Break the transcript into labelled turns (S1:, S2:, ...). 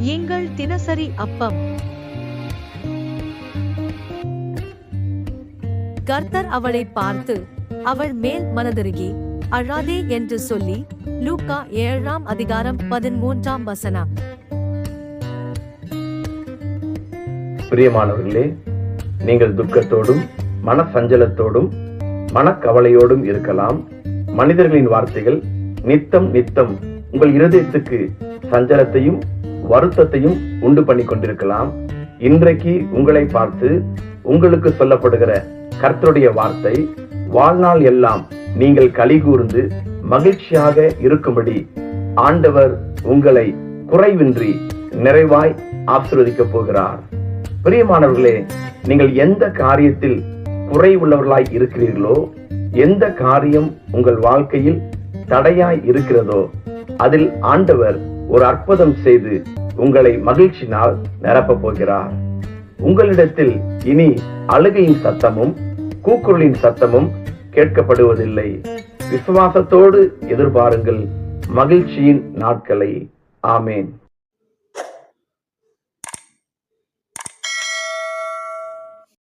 S1: எங்கள் தினசரி அப்பம். கர்த்தர் அவளை பார்த்து அவள் மேல் மனதிருகி அழாதே என்று சொல்லி லூக்கா ஏழாம் அதிகாரம் பதிமூன்றாம் வசனம்.
S2: பிரியமானவர்களே நீங்கள் துக்கத்தோடும் மனசஞ்சலத்தோடும் மனக்கவலையோடும் இருக்கலாம். மனிதர்களின் வார்த்தைகள் நித்தம் நித்தம் உங்கள் இருதயத்துக்கு சஞ்சலத்தையும் வருத்தத்தையும் உண்டு பண்ணி கொண்டிருக்கலாம். இன்றைக்கு உங்களை பார்த்து உங்களுக்கு சொல்லப்படுகிற கர்த்தருடைய வார்த்தை வாழ்நாள் எல்லாம் நீங்கள் கலிகூர்ந்து மகிழ்ச்சியாக இருக்கும்படி ஆண்டவர் உங்களை குறைவின்றி நிறைவாய் ஆசிர்வதிக்க போகிறார். பிரியமானவர்களே நீங்கள் எந்த காரியத்தில் குறை உள்ளவர்களாய் இருக்கிறீர்களோ எந்த காரியம் உங்கள் வாழ்க்கையில் தடையாய் இருக்கிறதோ அதில் ஆண்டவர் ஒரு அற்புதம் செய்து உங்களை மகிழ்ச்சினால் நிரப்பப் போகிறார். உங்களிடத்தில் இனி அழுகையின் சத்தமும் கூக்குரலின் சத்தமும் கேட்கப்படுவதில்லை. விசுவாசத்தோடு எதிர்பாருங்கள் மகிழ்ச்சியின் நாட்களை. ஆமேன்.